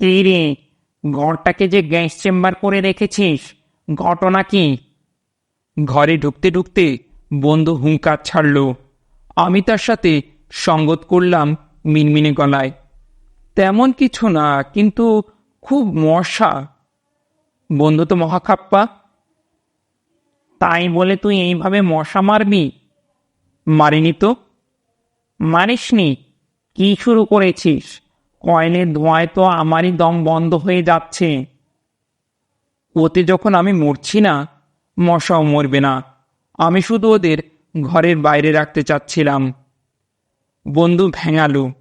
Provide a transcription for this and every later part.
কি রে? ঘরটাকে যে গ্যাস চেম্বার করে রেখেছিস, ঘটনা কি? ঘরে ঢুকতে ঢুকতে বন্ধু হুঙ্কার ছাড়ল। আমি তার সাথে সঙ্গত করলাম মিনমিনে গলায়। তেমন কিছু না, কিন্তু খুব মশা। বন্ধু তো মহাখাপ্পা। তাই বলে তুই এইভাবে মশা মারবি? মারিনি তো? মারিসনি? কি শুরু করেছিস? কয়েলের ধোঁয়ায় তো আমারই দম বন্ধ হয়ে যাচ্ছে। ওতে যখন আমি মরছি না, মশাও মরবে না। আমি শুধু ওদের ঘরের বাইরে রাখতে চাচ্ছিলাম। বন্ধু ভেঙালু,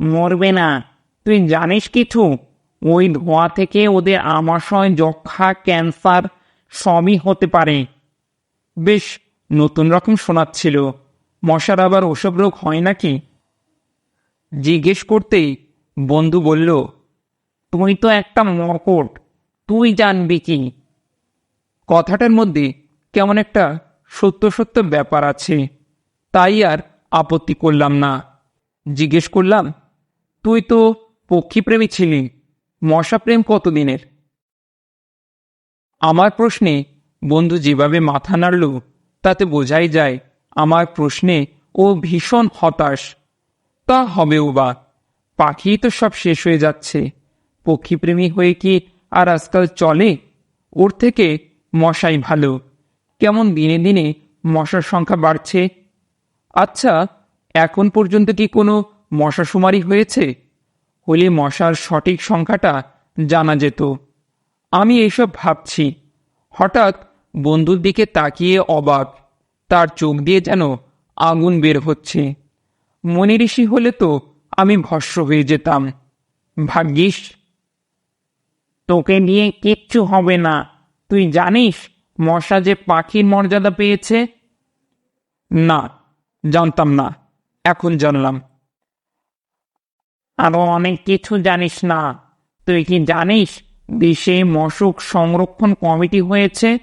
মরবে না। তুই জানিস কিছু? ওই ধোঁয়া থেকে ওদের আমাশয় যক্ষা ক্যান্সার সবই হতে পারে। বেশ, নতুন রকম শোনাচ্ছিল। মশার আবার ওসব রোগ হয় নাকি? জিজ্ঞেস করতেই বন্ধু বলল, তুই তো একটা মকট, তুই জানবি কি? কথাটার মধ্যে কেমন একটা সত্য সত্য ব্যাপার আছে, তাই আর আপত্তি করলাম না। জিজ্ঞেস করলাম, তুই তো পক্ষীপ্রেমী ছিলি মশা প্রেম কতদিনের? আমার প্রশ্নে বন্ধু যেভাবে মাথা নাড়ল, তাতে বোঝাই যায় আমার প্রশ্নে ও ভীষণ হতাশ। তা হবেও বা। পাখি তো সব শেষ হয়ে যাচ্ছে। পক্ষীপ্রেমী হয়ে কি আর আজকাল চলে? ওর থেকে মশাই ভালো। কেমন দিনে দিনে মশার সংখ্যা বাড়ছে? আচ্ছা এখন পর্যন্ত কি কোনো মশা মশাশুমারি হয়েছে? হলে মশার সঠিক সংখ্যাটা জানা যেত। আমি এইসব ভাবছি। হঠাৎ বন্ধুর দিকে তাকিয়ে অবাক। তার চোখ দিয়ে যেন আগুন বের হচ্ছে। মনি ঋষি হলে তো আমি ভস্য হয়ে যেতাম। ভাগ্যিস, তোকে নিয়ে কিচ্ছু হবে না। তুই জানিস, মশা যে পাখির মর্যাদা পেয়েছে? না, জানতাম না। এখন জানলাম। আরও অনেক কিছু জানিস না। তুই কি জানিস, দেশে মশক সংরক্ষণ কমিটি হয়েছে?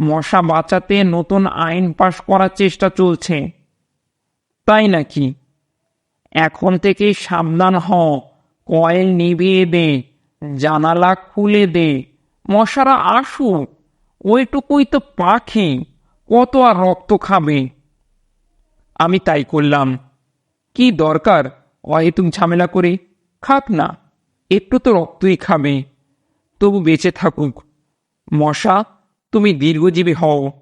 মশা বাঁচাতে নতুন আইন পাশ করার চেষ্টা চলছে। তাই নাকি? এখন থেকে সাবধান হ কয়েল নিভিয়ে দে, জানালা খুলে দে, মশারা আসুক। ওইটুকুই তো পাখি, কত আর রক্ত খাবে? আমি তাই করলাম। কি দরকার? অহেতুক ঝামেলা করে। খাক না, একটু তো রক্তই খাবে। তবু বেঁচে থাকুক। মশা, তুমি দীর্ঘজীবী হও।